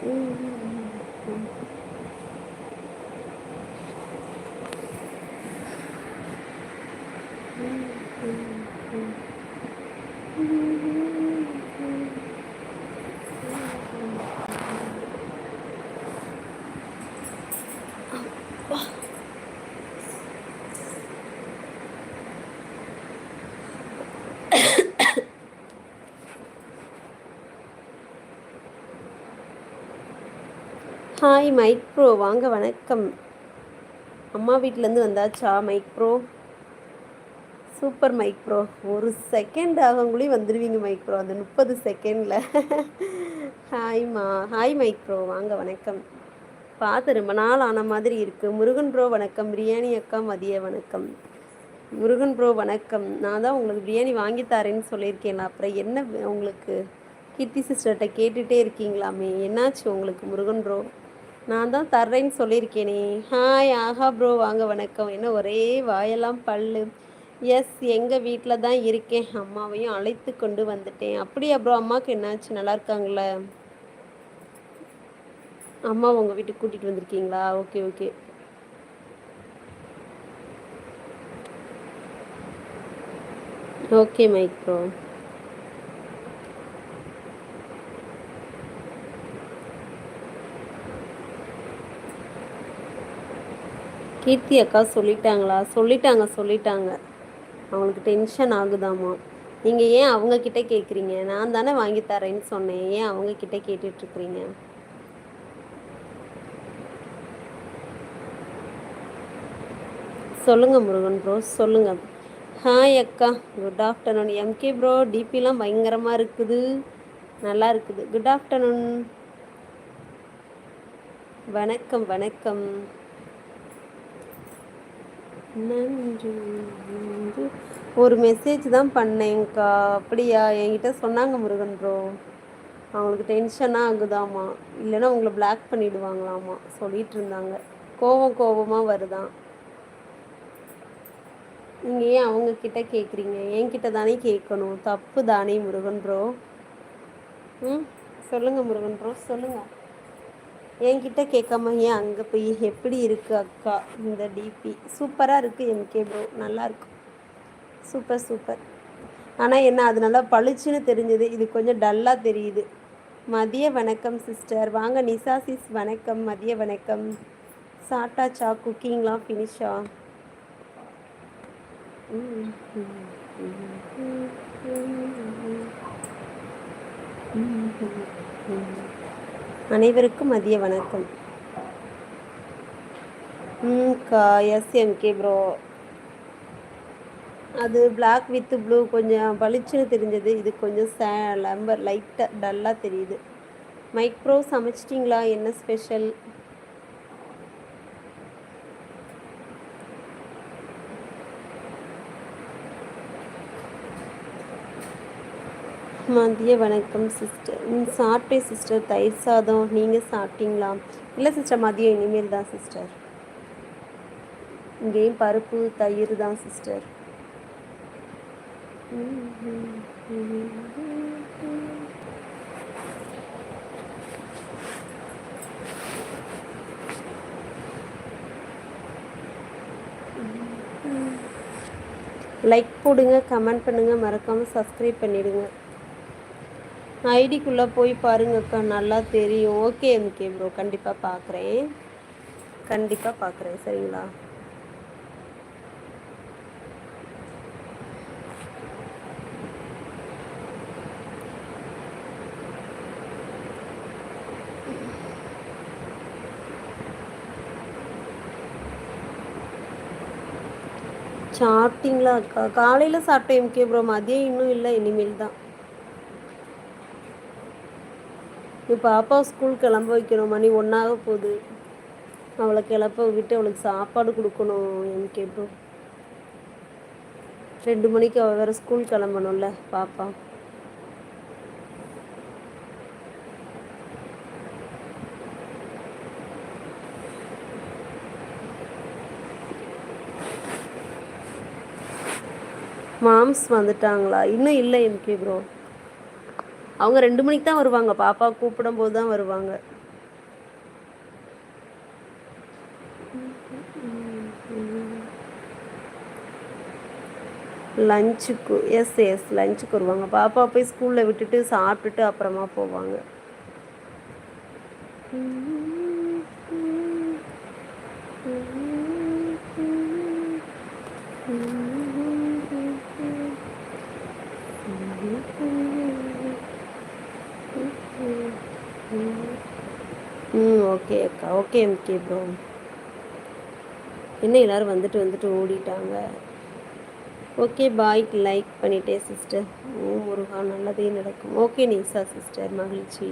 嗯嗯嗯嗯。嗯 hi mic bro வாங்க வணக்கம். அம்மா வீட்டிலேருந்து வந்தாச்சா Mike bro super Mike bro ஒரு செகண்ட் ஆகங்குள்ளேயும் வந்துடுவீங்க மைக் ப்ரோ அந்த முப்பது செகண்டில் ஹாய்மா ஹாய் மைக் ப்ரோ வாங்க வணக்கம். பார்த்து ரொம்ப நாள் ஆன மாதிரி இருக்குது முருகன் ப்ரோ வணக்கம். பிரியாணி அக்கா மதிய வணக்கம். முருகன் ப்ரோ வணக்கம். நான் தான் உங்களுக்கு பிரியாணி வாங்கி தரேன்னு சொல்லியிருக்கேன்ல அப்புறம் என்ன உங்களுக்கு கீர்த்தி சிஸ்டர்கிட்ட கேட்டுகிட்டே இருக்கீங்களாமே? என்னாச்சு உங்களுக்கு முருகன் ப்ரோ நான் தான் தர்றேன்னு சொல்லியிருக்கேனே. ஹாய் ஆஹா ப்ரோ வாங்க வணக்கம். என்ன ஒரே வாயெல்லாம் பல்லு. எஸ் எங்கள் வீட்டில் தான் இருக்கேன். அம்மாவையும் அழைத்து கொண்டு வந்துட்டேன். அப்படியா ப்ரோ அம்மாவுக்கு என்னாச்சு? நல்லா இருக்காங்கள? அம்மா உங்கள் வீட்டுக்கு கூட்டிகிட்டு வந்திருக்கீங்களா? Okay okay okay Mike bro Keerthi அக்கா சொல்லிட்டாங்களா? சொல்லிட்டாங்க சொல்லிட்டாங்க. அவங்களுக்கு டென்ஷன் ஆகுதாமா? நீங்கள் ஏன் அவங்கக்கிட்ட கேட்குறீங்க நான் தானே வாங்கி தரேன்னு சொன்னேன். ஏன் அவங்கக்கிட்ட கேட்டுட்ருக்குறீங்க சொல்லுங்கள் முருகன் ப்ரோ சொல்லுங்கள் ஹாய் அக்கா. குட் ஆஃப்டர்நூன் எம்கே ப்ரோ டிபிலாம் பயங்கரமாக இருக்குது. நல்லா இருக்குது. குட் ஆஃப்டர்நூன் வணக்கம் வணக்கம். ஒரு மெசேஜ் தான் பண்ணேங்க்கா அப்படியா? என்கிட்ட சொன்னாங்க முருகன் ப்ரோ அவங்களுக்கு டென்ஷனாக ஆகுதாமா? இல்லைன்னா உங்களை பிளாக் பண்ணிவிடுவாங்களாமா சொல்லிட்டு இருந்தாங்க. கோவம் கோபமாக வருதான். நீங்கள் ஏன் அவங்கக்கிட்ட கேட்குறீங்க என்கிட்ட தானே கேட்கணும். தப்பு தானே முருகன் ப்ரோ ம்? சொல்லுங்கள் முருகன் ப்ரோ சொல்லுங்கள் என்கிட்ட கேட்காம ஏன் அங்கே போய் எப்படி இருக்குது அக்கா இந்த டிபி சூப்பராக இருக்குது எம்கே ப்ரோ நல்லாயிருக்கும் சூப்பர் சூப்பர். ஆனால் என்ன அது நல்லா பளிச்சுன்னு தெரிஞ்சது. இது கொஞ்சம் டல்லாக தெரியுது. மதிய வணக்கம் சிஸ்டர் வாங்க நிசா சிஸ் வணக்கம். மதிய வணக்கம். சாட்டாச்சா குக்கிங்லாம் ஃபினிஷா Mm-hmm. அனைவருக்கும் மதிய வணக்கம். கா எஸ்எம்கே ப்ரோ அது பிளாக் வித் ப்ளூ கொஞ்சம் பளிச்சுன்னு தெரிஞ்சது. இது கொஞ்சம் சே லம்பர் லைட்டாக டல்லாக தெரியுது. மைக் ப்ரோ சமைச்சிட்டிங்களா? என்ன ஸ்பெஷல் மதிய வணக்கம் சிஸ்டர் சாப்பிட்டேன் சிஸ்டர் தயிர் சாதம் நீங்கள் சாப்பிட்டீங்களா? இல்லை சிஸ்டர் மதியம் இனிமேல் தான் சிஸ்டர் இங்கேயும் பருப்பு தயிர் தான் சிஸ்டர் லைக் போடுங்க கமெண்ட் பண்ணுங்கள் மறக்காமல் சப்ஸ்கிரைப் பண்ணிவிடுங்க ஐடிக்குள்ளே போய் பாருங்கக்கா நல்லா தெரியும். ஓகே எம்கே ப்ரோ கண்டிப்பாக பார்க்குறேன் கண்டிப்பாக பார்க்குறேன் சரிங்களா? சாப்பிட்டீங்களா அக்கா. காலையில் சாப்பிட்டேன் எம்கே ப்ரோ மதியம் இன்னும் இல்லை. இனிமேல் தான் இப்போ பாப்பா ஸ்கூல் கிளம்ப வைக்கணும். மணி ஒன்றாக போகுது. அவளை கிளப்ப விட்டு அவளுக்கு சாப்பாடு கொடுக்கணும் என்கே ப்ரோ ரெண்டு மணிக்கு அவள் வேறு ஸ்கூல் கிளம்பணும்ல பாப்பா. மாம்ஸ் வந்துட்டாங்களா? இன்னும் இல்லை எம்கே ப்ரோ அவங்க ரெண்டு மணிக்கு தான் வருவாங்க. பாப்பா கூப்பிடும் போது தான் வருவாங்க. லஞ்சுக்கு எஸ் எஸ் லஞ்சுக்கு வருவாங்க. பாப்பா போய் ஸ்கூலில் விட்டுட்டு சாப்பிட்டுட்டு அப்புறமா போவாங்க. ஓகே அக்கா ஓகே ஓகே ப்ரோ என்ன எல்லோரும் வந்துட்டு வந்துட்டு ஓடிட்டாங்க. ஓகே பாய் லைக் பண்ணிட்டேன் சிஸ்டர் ஓ முருகா நல்லதே நடக்கும். ஓகே நிசா சிஸ்டர் மகிழ்ச்சி.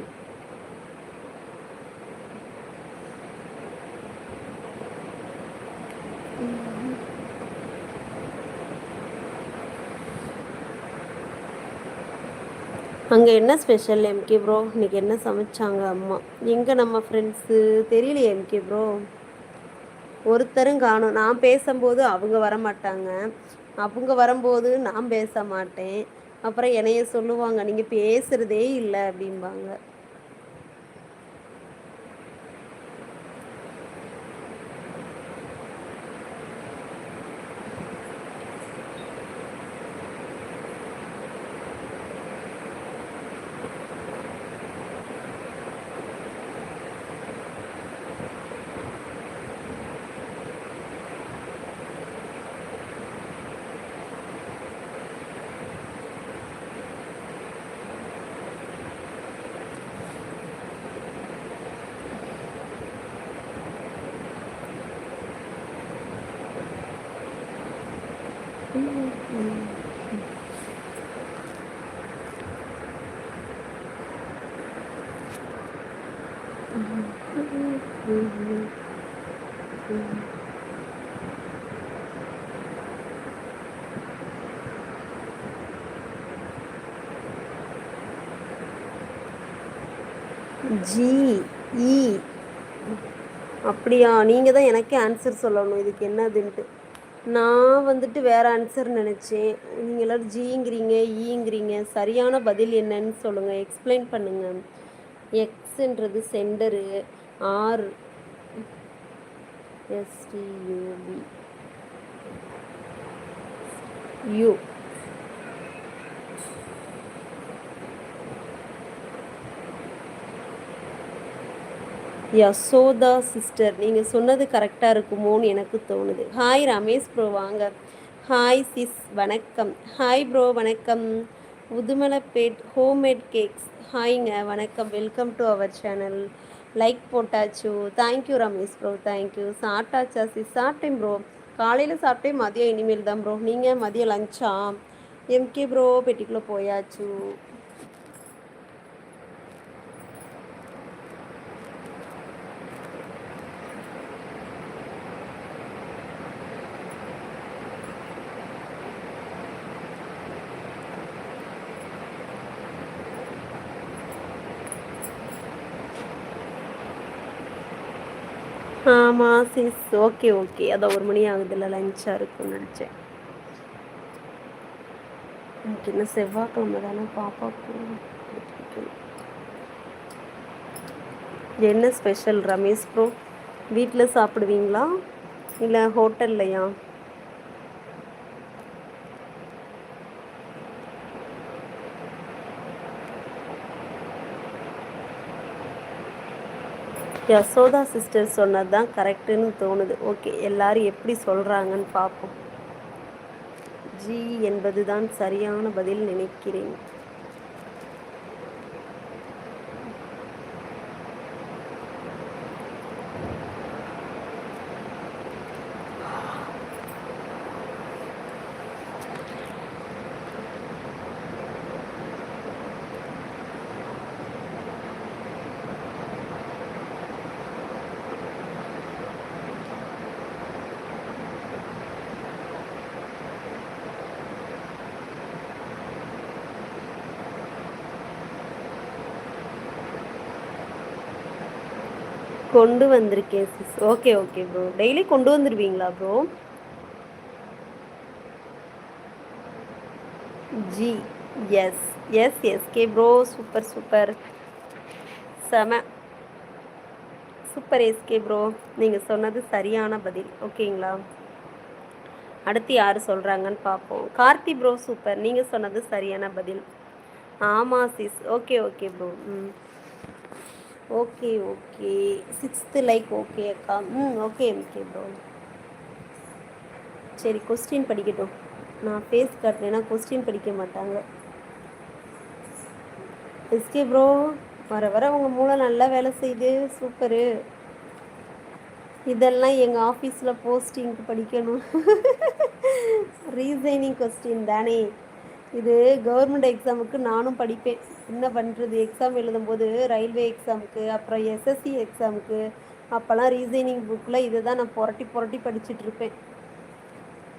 அங்கே என்ன ஸ்பெஷல் எம்கே ப்ரோ இன்றைக்கி என்ன சமைச்சாங்க அம்மா? எங்கே நம்ம ஃப்ரெண்ட்ஸு தெரியலையே எம்கே ப்ரோ ஒருத்தரும் காணும். நான் பேசும்போது அவங்க வர மாட்டாங்க அவங்க வரும்போது நான் பேச மாட்டேன். அப்புறம் என்னைய சொல்லுவாங்க நீங்கள் பேசுகிறதே இல்லை அப்படிம்பாங்க. ஜி இ அப்படியா? நீங்கள் தான் எனக்கே ஆன்சர் சொல்லணும். இதுக்கு என்னதுன்ட்டு. நான் வந்துட்டு வேறு ஆன்சர் நினச்சேன். நீங்கள் எல்லோரும் ஜிங்கிறீங்க ஈங்கிறீங்க. சரியான பதில் என்னன்னு சொல்லுங்கள் எக்ஸ்பிளைன் பண்ணுங்கள் எக்ஸுன்றது சென்டரு ஆர் எஸ்டியூபி யூ யசோதா சிஸ்டர் நீங்கள் சொன்னது கரெக்டாக இருக்குமோன்னு எனக்கு தோணுது. ஹாய் ரமேஷ் ப்ரோ வாங்க. ஹாய் சிஸ் வணக்கம். ஹாய் ப்ரோ வணக்கம். உதுமலைப்பேட் ஹோம்மேட் கேக்ஸ் ஹாய்ங்க வணக்கம். Welcome to our channel like போட்டாச்சு. Thank you Ramesh bro thank you சாப்பிட்டாச்சா சிஸ் சாப்பிட்டேன் ப்ரோ காலையில் சாப்பிட்டேன் மதியம் இனிமேல் தான் ப்ரோ நீங்கள் மதியம் லஞ்சா எம்கே ப்ரோ பெட்டிக்குள்ளே போயாச்சு. ஆமாம் சிஸ் ஓகே ஓகே அதான் ஒரு மணி ஆகுதுல்ல லஞ்சாக இருக்கும்னு நினச்சேன். எனக்கு என்ன செவ்வாய்க்கிழமை தானே பாப்பாவுக்கு என்ன ஸ்பெஷல் ரமேஷ் ப்ரோ வீட்டில் சாப்பிடுவீங்களா? இல்லை ஹோட்டல்லையா யசோதா சிஸ்டர் சொன்னது தான் கரெக்டுன்னு தோணுது. ஓகே எல்லாரும் எப்படி சொல்கிறாங்கன்னு பார்ப்போம். ஜி என்பது தான் சரியான பதில் நினைக்கிறேன். கொண்டு வந்திருக்கேன் sis okay okay bro daily கொண்டு வந்துடுவீங்களா bro G S S S K bro super super செம. சூப்பர் எஸ்கே ப்ரோ நீங்கள் சொன்னது சரியான பதில். ஓகேங்களா அடுத்து யார் சொல்கிறாங்கன்னு பார்ப்போம் கார்த்தி ப்ரோ சூப்பர் நீங்கள் சொன்னது சரியான பதில். ஆமாம் sis okay okay bro hmm. Okay okay sixth like okay அக்கா. ம் ஓகே ஓகே ப்ரோ சரி கொஸ்டின் படிக்கட்டும். நான் ஃபேஸ் காட்டினேன்னா கொஸ்டின் படிக்க மாட்டாங்க. எஸ்கே ப்ரோ வர வர உங்கள் மூளை நல்லா வேலை செய்யுது. சூப்பரு இதெல்லாம் எங்கள் ஆஃபீஸில் போஸ்டிங்க்கு படிக்கணும். ரீசைனிங் கொஸ்டின் தானே. இது கவர்மெண்ட் எக்ஸாமுக்கு நானும் படிப்பேன். என்ன பண்ணுறது எக்ஸாம் எழுதும்போது ரயில்வே எக்ஸாமுக்கு அப்புறம் எஸ்எஸ்சி எக்ஸாமுக்கு அப்போல்லாம் ரீசைனிங் புக்கில் இதை தான் நான் புரட்டி புரட்டி படிச்சுட்ருப்பேன்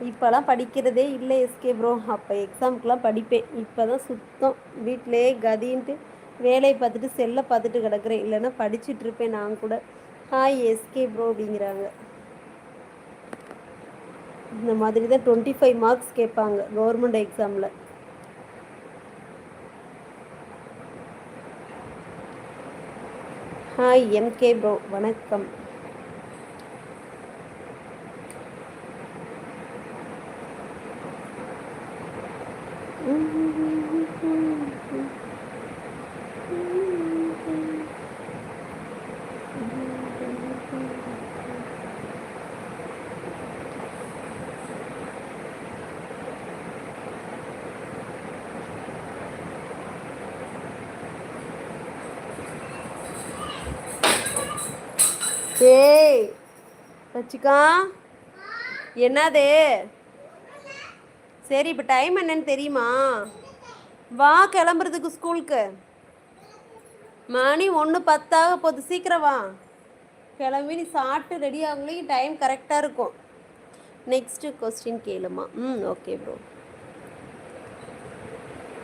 இப்போலாம் படிக்கிறதே இல்லை எஸ்கே ப்ரோ அப்போ எக்ஸாமுக்கெலாம் படிப்பேன். இப்போ தான் சுத்தம். வீட்டிலே கதின்ட்டு வேலையை பார்த்துட்டு செல்லை பார்த்துட்டு கிடக்குறேன். இல்லைன்னா படிச்சுட்ருப்பேன் நான் கூட. ஹாய் எஸ்கே ப்ரோ அப்படிங்கிறாங்க. இந்த மாதிரி தான் டுவெண்ட்டி ஃபைவ் மார்க்ஸ் கேட்பாங்க கவர்மெண்ட் எக்ஸாமில் ஹாய் எம்கே ப்ரோ வணக்கம். ஏய் சிக்கா என்னது? சரி இப்போ டைம் என்னன்னு தெரியுமா? வா கிளம்புறதுக்கு ஸ்கூலுக்கு. மணி ஒன்று பத்தாக போகுது. சீக்கிரம் வா. கிளம்பி நீ சாப்பிட்டு ரெடி ஆகலையும் டைம் கரெக்டாக இருக்கும். நெக்ஸ்ட்டு கொஸ்டின் கேளுமா. ம் ஓகே ப்ரோ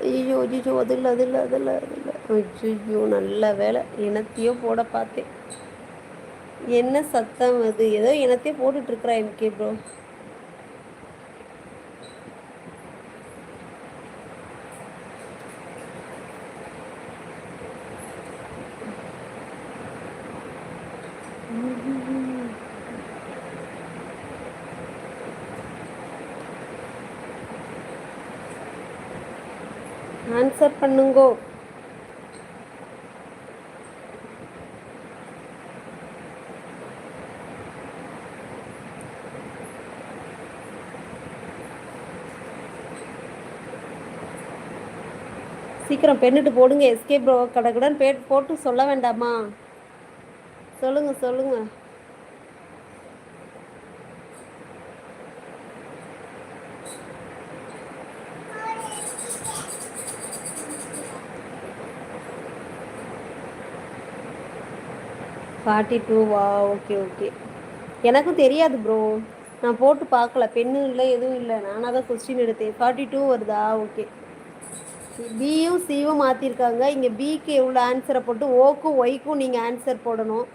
ஐயோ ஐயோ அதில் அதில் அதில் அதில். ஐயோ நல்ல வேலை. இனத்தையோ போட பார்த்தேன். என்ன சத்தம் அது? ஏதோ இனத்தையே போட்டுட்ருக்குறா எம்கே ப்ரோ ஆன்சர் பண்ணுங்கோ. சீக்கிரம் பெண்ணுட்டு போடுங்க எஸ்கே ப்ரோ கடகடன் பே போட்டு சொல்ல வேண்டாமா? சொல்லுங்க சொல்லுங்க. ஃபார்ட்டி டூ வா ஓகே ஓகே எனக்கும் தெரியாது ப்ரோ நான் போட்டு பார்க்கல. பெண்ணு இல்லை எதுவும் இல்லை. நானாக தான் கொஸ்டின் எடுத்தேன். ஃபார்ட்டி டூ வருதா? ஓகே பியும் சியும் மாற்றிருக்காங்க இங்கே பிக்கு எவ்வளோ ஆன்சரை போட்டு ஓக்கும் ஒய்க்கும் நீங்கள் ஆன்சர் போடணும்.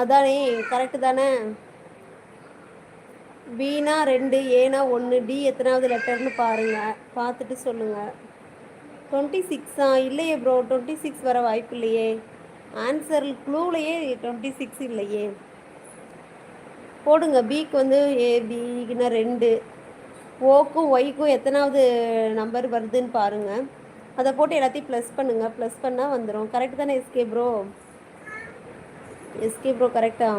அதானே கரெக்டு தானே? பீனா ரெண்டு ஏனா ஒன்று டி எத்தனாவது லெட்டர்னு பாருங்கள் பார்த்துட்டு சொல்லுங்கள் டுவெண்ட்டி சிக்ஸா இல்லையே ப்ரோ டுவெண்ட்டி சிக்ஸ் வர வாய்ப்பு இல்லையே. ஆன்சர் க்ளூலையே டுவெண்ட்டி சிக்ஸ் இல்லையே. போடுங்க பிக்கு வந்து ஏ பிக்குன்னா ரெண்டு. ஓக்கும் ஒய்க்கும் எத்தனாவது நம்பர் வருதுன்னு பாருங்கள் அதை போட்டு எல்லாத்தையும் ப்ளஸ் பண்ணுங்கள் ப்ளஸ் பண்ணால் வந்துடும் கரெக்ட் தானே எஸ்கே ப்ரோ எஸ்கே ப்ரோ கரெக்டா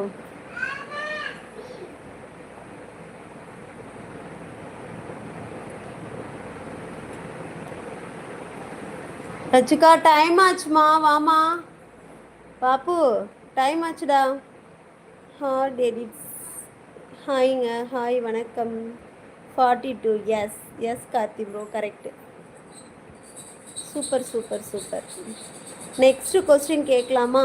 ரச்சிகா டைம் ஆச்சுமா? வாமா? பாப்பு டைம் ஆச்சுடா. ஹா எடிட்ஸ் ஹாய்ங்க ஹாய் வணக்கம். Forty two yes yes Karthi bro correct super super super next question கேட்கலாமா?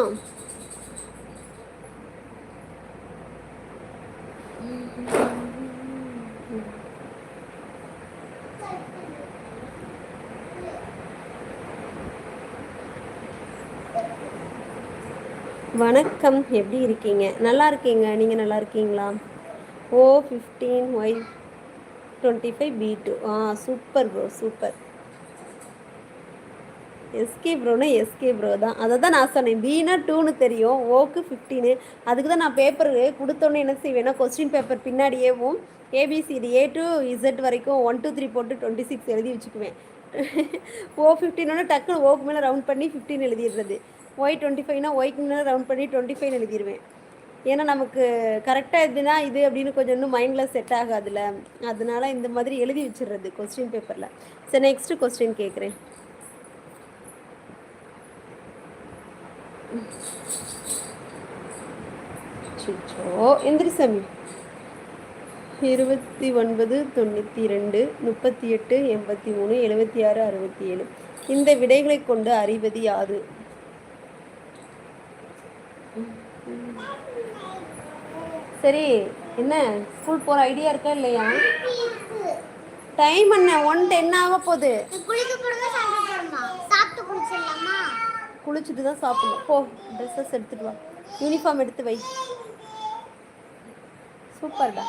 வணக்கம். எப்படி இருக்கீங்க? நல்லா இருக்கீங்க. நீங்கள் நல்லா இருக்கீங்களா? O fifteen Y twenty five B two ah super bro super SK ப்ரோனா SK bro தான். அதை தான் நான் சொன்னேன். பீனா டூன்னு தெரியும். ஓக்கு ஃபிஃப்டீனு அதுக்கு தான் நான் பேப்பர் கொடுத்தோன்னே என்ன செய்வேன்னா question paper பின்னாடியேவும் A B C D A to Z வரைக்கும் ஒன் டூ த்ரீ போட்டு டுவெண்ட்டி சிக்ஸ் எழுதி வச்சுக்குவேன். ஓ ஃபிஃப்டினோட டக்குன்னு ஓக்கு மேலே ரவுண்ட் பண்ணி ஃபிஃப்டின் எழுதிடுறது. ஒய் டுவெண்ட்டி ஃபைவ்னா ஒய்க்கு மேலே ரவுண்ட் பண்ணி டுவெண்ட்டி ஃபைவ் எழுதிடுவேன். ஏன்னா நமக்கு கரெக்டாக இதுனா இது அப்படின்னு கொஞ்சம் இன்னும் மைண்டில் செட் ஆகாதுல்ல. அதனால இந்த மாதிரி எழுதி வச்சிடுறது கொஸ்டின் பேப்பரில் சரி நெக்ஸ்ட்டு கொஸ்டின் கேட்குறேன் சுச்சோ இருபத்தி ஒன்பது தொண்ணூற்றி ரெண்டு முப்பத்தி எட்டு எண்பத்தி மூணு எழுபத்தி ஆறு அறுபத்தி ஏழு. இந்த விடைகளை கொண்டு அறிவது யாது? சரி என்ன ஸ்கூல் போகிற ஐடியா இருக்கா இல்லையா? டைம் என்ன? ஒன் டென் ஆக போகுது. சாப்பிட்டு குளிச்சுட்டு தான் சாப்பிடணும். போ ட்ரெஸ்ஸஸ் எடுத்துட்டு வா. யூனிஃபார்ம் எடுத்து வை. சூப்பர்டா.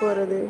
போகிறது